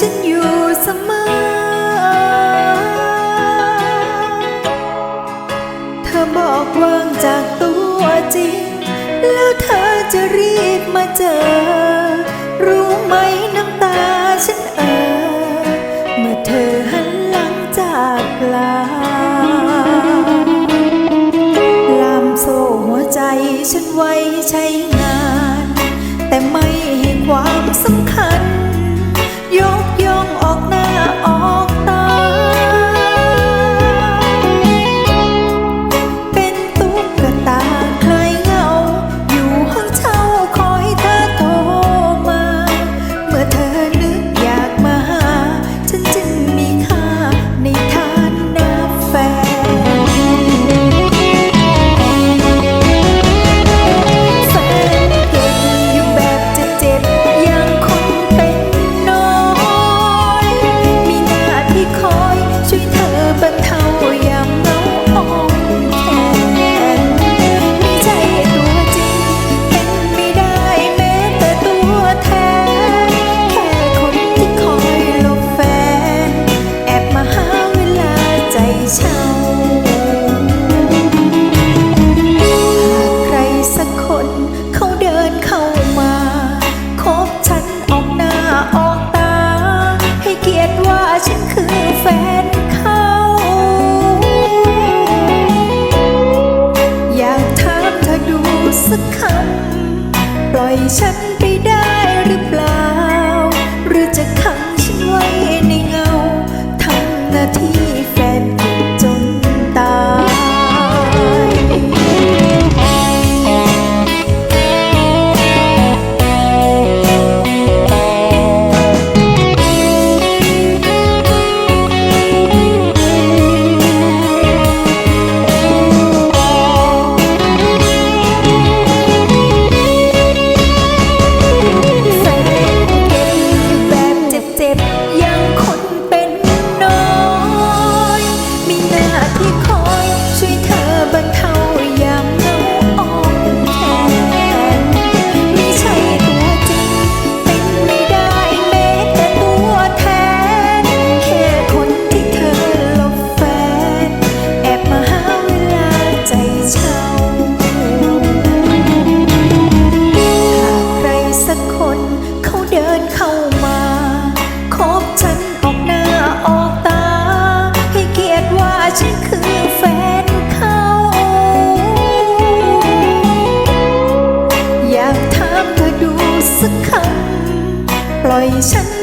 ฉันอยู่เสมอ เธอบอกว่างจากตัวจริง แล้วเธอจะรีบมาเจอ รู้ไหมน้ำตาฉันเออเมื่อเธอหันหลังจากลาลามโซ่หัวใจฉันไว้ใช้ สักคำ ปล่อยฉันไปได้หรือเปล่า 来生。